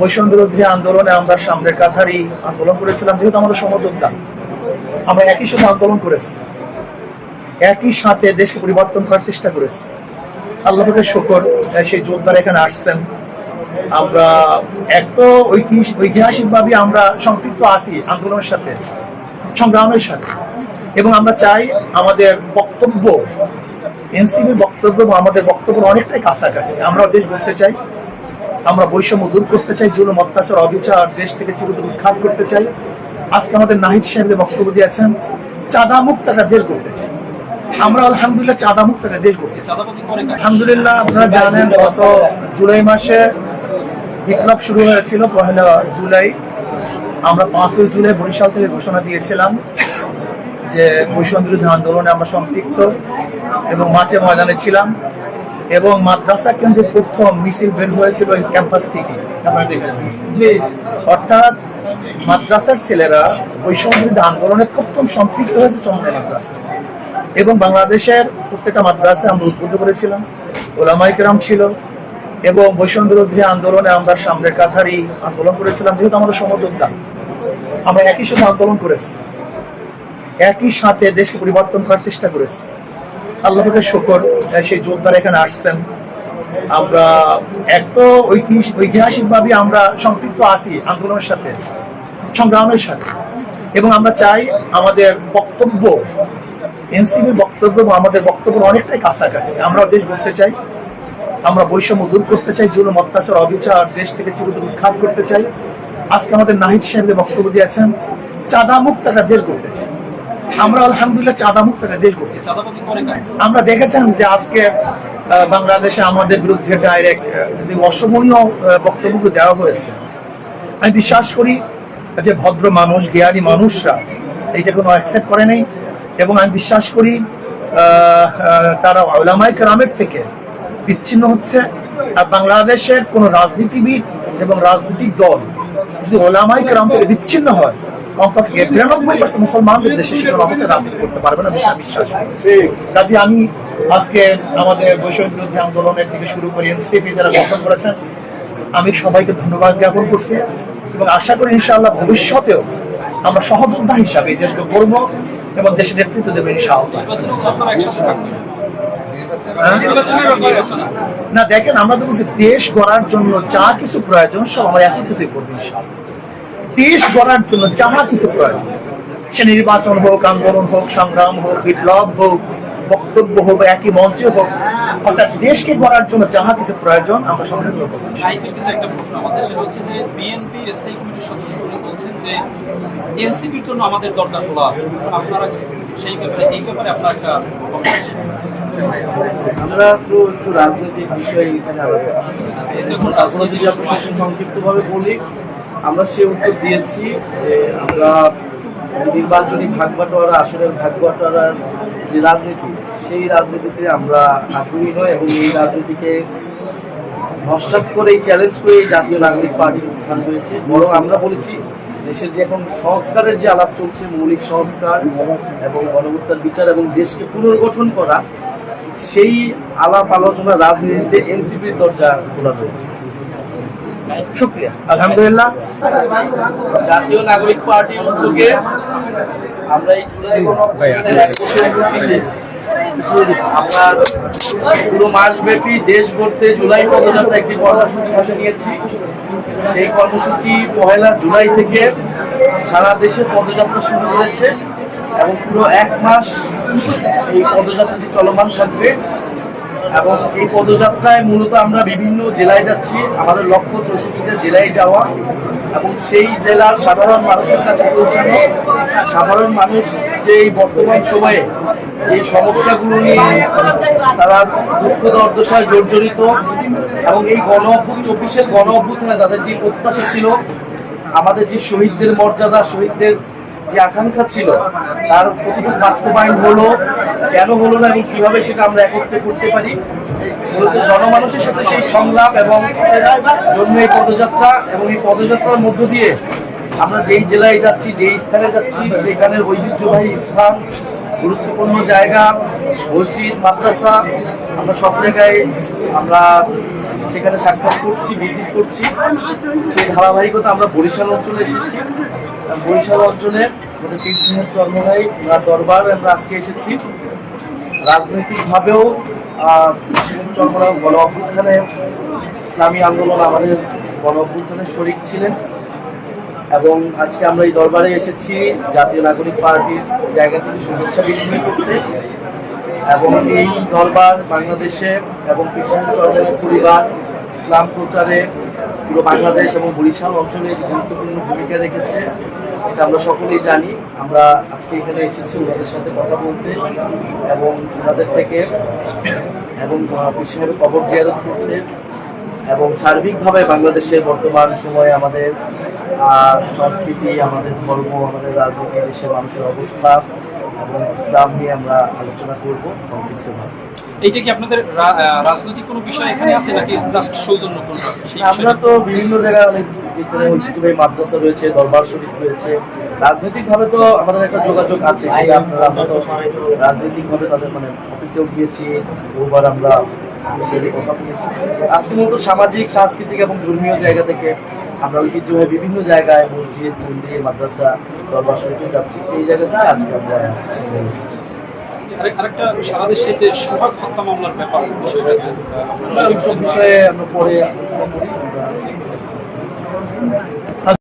বৈষম্য বিরোধী আন্দোলনে আমরা সামনের কাতারই আন্দোলন করেছিলাম, যেহেতু আমাদের সহযোদ্ধা আমরা একই সাথে আন্দোলন করেছি। একই সাথে দেশকে পরিবর্তন করার চেষ্টা করেছি। আল্লাহকে শকর সেই যোদ্ধারা এখানে আসছেন। আমরা এক তো ঐতিহাসিক ভাবে আমরা সম্পৃক্ত আছি আন্দোলনের সাথে, সংগ্রামের সাথে। এবং আমরা চাই আমাদের বক্তব্য এনসিবি বক্তব্য এবং আমাদের বক্তব্য অনেকটাই কাছাকাছি। আমরা দেশ গড়তে চাই। আমরা বৈষম্য দূর করতে চাই জুলুম অত্যাচার অবিচার দেশ থেকে চিরতর উৎখাত করতে চাই। আজকে আমাদের নাহিদ সাহেব বক্তব্য দিয়েছেন চাঁদা মুক্ত একটা দেশ করতে চাই। আমরা আলহামদুলিল্লাহ চাঁদা মুক্ত একটা দেশ করতে চাই। আলহামদুলিল্লাহ আপনারা জানেন গত জুলাই মাসে বিপ্লব শুরু হয়েছিল পহেলা জুলাই। আমরা পাঁচই জুলাই বরিশাল থেকে ঘোষণা দিয়েছিলাম যে বৈষম্য বিরোধী আন্দোলনে আমরা সম্পৃক্ত এবং মাঠে ময়দানে ছিলাম। এবং মাদ্রাসা কেন্দ্রিক প্রথম মিছিল বের হয়েছিল ক্যাম্পাস থেকে। আপনারা দেখেছেন অর্থাৎ মাদ্রাসার ছেলেরা বৈষম্য বিরোধী আন্দোলনে প্রথম সম্পৃক্ত হয়েছে চন্দ্রের মাদ্রাসা। এবং বাংলাদেশের প্রত্যেকটা মাদ্রাসায় আমরা উদ্বুদ্ধ করেছিলাম ওলামাই কেরাম ছিল এবং বৈষম্য বিরোধী আন্দোলনে আমরা সামনের কাতারই আন্দোলন করেছিলাম যেহেতু আমাদের সহযোদ্ধা আমরা একই সাথে আন্দোলন করেছি একই সাথে দেশকে পরিবর্তন করার চেষ্টা করেছি। আল্লাহকে শকর সেই যোদ্ধারা এখানে আসছেন। আমরা এক তো ঐতিহাসিক ভাবে আমরা সম্পৃক্ত আছি আন্দোলনের সাথে, সংগ্রামের সাথে। এবং আমরা চাই আমাদের বক্তব্য এনসিবি বক্তব্য এবং আমাদের বক্তব্য অনেকটাই কাছাকাছি। আমরা দেশ গড়তে চাই, আমরা বৈষম্য দূর করতে চাই, জুলুম, অত্যাচার, অবিচার, দেশ থেকে চিরতর উৎখাত করতে চাই। আজকে আমাদের নাহিদ সাহেব বক্তব্য দিয়েছেন চাঁদা মুক্ত একটা দেশ করতে চাই। আমরা আলহামদুলিল্লাহ চাঁদা মুক্ত একটা দেশ করতে? আমরা দেখেছেন যে আজকে বাংলাদেশে আমাদের বিরুদ্ধে ডাইরেক্ট যে অসমনীয় বক্তব্যগুলো দেওয়া হয়েছে। আমি বিশ্বাস করি যে ভদ্র মানুষ জ্ঞানী মানুষরা এইটা কোনো অ্যাকসেপ্ট করে নাই এবং আমি বিশ্বাস করি তারা ওলামাই কেরামের থেকে বিচ্ছিন্ন হচ্ছে। আর বাংলাদেশের কোন রাজনীতিবিদ এবং রাজনৈতিক দল যদি ওলামাই কেরাম থেকে বিচ্ছিন্ন হয় কমপক্ষে বিরানব্বই পার্সেন্ট মুসলমানদের দেশে অবস্থায় রাজনীতি করতে পারবে না, বিষয়ে বিশ্বাস কাজে আমি আজকে আমাদের বৈষম্য বিরোধী আন্দোলনের থেকে শুরু করে এনসিপি যারা গঠন করেছেন, আমি সবাইকে ধন্যবাদ জ্ঞাপন করছি এবং আশা করি ইনশাআল্লাহ ভবিষ্যতেও আমরা সহযোদ্ধা হিসাবে দেশকে করব এবং দেশের নেতৃত্ব দেবো ইনশাআল্লাহ। হ্যাঁ? না, দেখেন, আমরা তো বলছি দেশ গড়ার জন্য যা কিছু প্রয়োজন সব আমরা একত্রিত করব ইনশাআল্লাহ দেশ গড়ার জন্য যাহা কিছু প্রয়োজন সে নির্বাচন হোক আন্দোলন হোক সংগ্রাম হোক বিপ্লব হোক বক্তব্য হোক একই মঞ্চে হোক অর্থাৎ দেশকে গড়ার জন্য যাহা কিছু প্রয়োজন আমরা সংগ্রাম করব সাহিত্যের কাছে একটা প্রশ্ন আমাদের সেটা হচ্ছে যে বিএনপি স্থায়ী কমিটির সদস্য উনি বলছেন যে এনসিপির জন্য আমাদের দরজা খোলা আছে। আপনারা সেই ব্যাপারে এই ব্যাপারে আপনার একটা আমরা তো একটু রাজনৈতিক বিষয় এখানে আলাদা আপনাকে সংক্ষিপ্তভাবে বলি আমরা সে উত্তর দিয়েছি যে আমরা নির্বাচনী ভাগ বাটোয়ারা আসনের ভাগ যে রাজনীতি, সেই রাজনীতিতে আমরা আগ্রহী নয় এবং এই রাজনীতিকে নস্বাত করে চ্যালেঞ্জ করে এই জাতীয় নাগরিক পার্টির উত্থান হয়েছে। বরং আমরা বলেছি, দেশের যে এখন সংস্কারের যে আলাপ চলছে, মৌলিক সংস্কার এবং গণহত্যার বিচার এবং দেশকে পুনর্গঠন করা, সেই আলাপ আলোচনা রাজনীতিতে এনসিপির দরজা খোলা রয়েছে। শুক্রিয়া, আলহামদুলিল্লাহ। জাতীয় নাগরিক পার্টির উদ্যোগে আমরা পুরো মাসব্যাপী দেশ জুলাই পদযাত্রা একটি কর্মসূচি নিয়েছি। সেই কর্মসূচি জুলাই থেকে সারা দেশে পদযাত্রা শুরু হয়েছে এবং পুরো এক মাস এই পদযাত্রাটি চলমান থাকবে। এবং এই পদযাত্রায় মূলত আমরা বিভিন্ন জেলায় যাচ্ছি। আমাদের লক্ষ্য চৌষট্টিটা জেলায় যাওয়া এবং সেই জেলার সাধারণ মানুষের কাছে পৌঁছানো। সাধারণ মানুষ যে এই বর্তমান সময়ে যে সমস্যাগুলো নিয়ে তারা দুঃখ দর্দশায় জর্জরিত এবং এই গণ চব্বিশের গণ অভ্যুত্থানে তাদের যে প্রত্যাশা ছিল, আমাদের যে শহীদদের মর্যাদা, শহীদদের যে আকাঙ্ক্ষা ছিল, তার কতটুকু বাস্তবায়ন হলো, কেন হলো না এবং কীভাবে সেটা আমরা একত্রে করতে পারি? মূলত জনমানুষের সাথে সেই সংলাপ এবং জন্য এই পদযাত্রা এবং এই পদযাত্রার মধ্য দিয়ে আমরা যেই জেলায় যাচ্ছি, যেই স্থানে যাচ্ছি, সেখানের ঐতিহ্যবাহী স্থান গুরুত্বপূর্ণ জায়গা মসজিদ মাদ্রাসা আমরা সব জায়গায় আমরা সেখানে সাক্ষাৎ করছি ভিজিট করছি। সেই ধারাবাহিকতা আমরা বরিশাল অঞ্চলে এসেছি। বরিশাল অঞ্চলে আমাদের পীর ওনার দরবার আমরা আজকে এসেছি। রাজনৈতিকভাবেও আহ, চর্মনাই গণ অভ্যুত্থানে ইসলামী আন্দোলন আমাদের গণ অভ্যুত্থানের শরিক ছিলেন। এবং আজকে আমরা এই দরবারে এসেছি জাতীয় নাগরিক পার্টির জায়গা থেকে শুভেচ্ছা বিনিময় করতে। এবং এই দরবার বাংলাদেশে এবং কৃষ্ণ পরিবার, ইসলাম প্রচারে পুরো বাংলাদেশ এবং বরিশাল অঞ্চলে গুরুত্বপূর্ণ ভূমিকা রেখেছে, এটা আমরা সকলেই জানি। আমরা আজকে এখানে এসেছি ওনাদের সাথে কথা বলতে এবং ওনাদের থেকে এবং বিশ্বের কবর জিয়ারত করতে। এবং সার্বিকভাবে বাংলাদেশে বর্তমান সময়ে আমাদের সংস্কৃতি আমাদের ধর্ম আমাদের রাজনীতি দেশের মানুষের অবস্থা এবং ইসলাম নিয়ে আমরা আলোচনা করব সংক্ষিপ্তভাবে। এইটা কি আপনাদের রাজনৈতিক কোনো বিষয় এখানে আছে নাকি জাস্ট সৌজন্য কোনো আমরা তো বিভিন্ন জায়গায় অনেক ঐতিহ্যবাহী মাদ্রাসা রয়েছে দরবার শরীফ রয়েছে। রাজনৈতিক ভাবে তো আমাদের একটা যোগাযোগ আছে সেটা আপনারা আমরা তো রাজনৈতিক ভাবে তাদের মানে অফিসেও গিয়েছি বহুবার আমরা বিষয়ে কথা বলেছি আজকে মূলত সামাজিক সাংস্কৃতিক এবং ধর্মীয় জায়গা থেকে আমরা ঐতিহ্যবাহী বিভিন্ন জায়গায় মসজিদ মন্দির মাদ্রাসা দরবার শরীফে যাচ্ছি। সেই জায়গা থেকে আজকে আমরা আরেকটা সারা দেশে যে সোহাগ হত্যা মামলার ব্যাপার বিষয়টা বিষয়ে আমরা পরে